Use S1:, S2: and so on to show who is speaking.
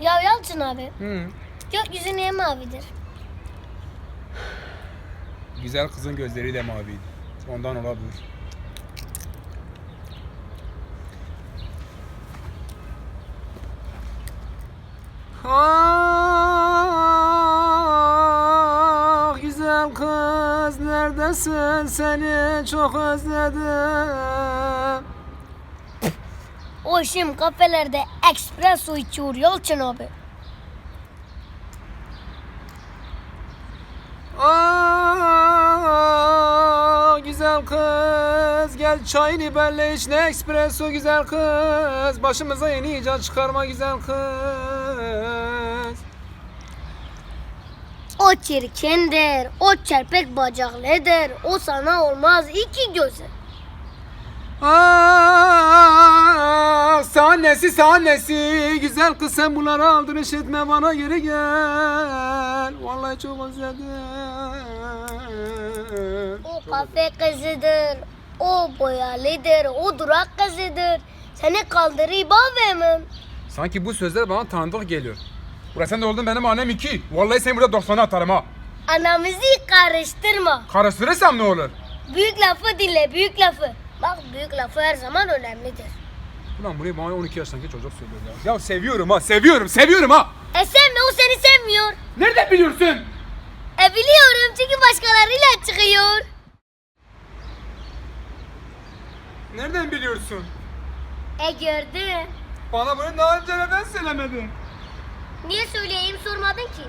S1: Ya Yalçın abi.
S2: Hı.
S1: Gökyüzü niye mavidir?
S2: Güzel kızın gözleri de maviydi. Ondan olabilir. Ah güzel kız neredesin seni çok özledim.
S1: O şimdi kafelerde espresso içiyor Yalçın abi.
S2: Ah güzel kız gel çayını benle iç ne espresso güzel kız başımıza yeni icat çıkarma güzel kız.
S1: O çirkindir, o çerpek bacaklıdır, o sana olmaz iki gözü.
S2: Ah sahnesi sahnesi güzel kız sen bunları aldın işitme bana geri gel vallahi çok özledim.
S1: O kafe kızıdır, o boyalıdır, o durak kızıdır. Seni kaldırayım abimim.
S2: Sanki bu sözler bana tanıdık geliyor. Burası sen de oldun benim annem iki. Vallahi seni burada 90'a atarım ha.
S1: Anamızı karıştırma.
S2: Karıştırırsam ne olur?
S1: Büyük lafı dinle, büyük lafı. Bak büyük lafı her zaman önemlidir.
S2: Ulan burayı bana 12 yaşındaki çocuk söylüyor ya. Ya seviyorum ha, seviyorum, seviyorum ha.
S1: E sevme, o seni sevmiyor.
S2: Nereden biliyorsun?
S1: E biliyorum çünkü başkalarıyla çıkıyor.
S2: Nereden biliyorsun?
S1: E gördün.
S2: Bana bunu daha önce neden söylemedin?
S1: Niye söyleyeyim sormadın ki?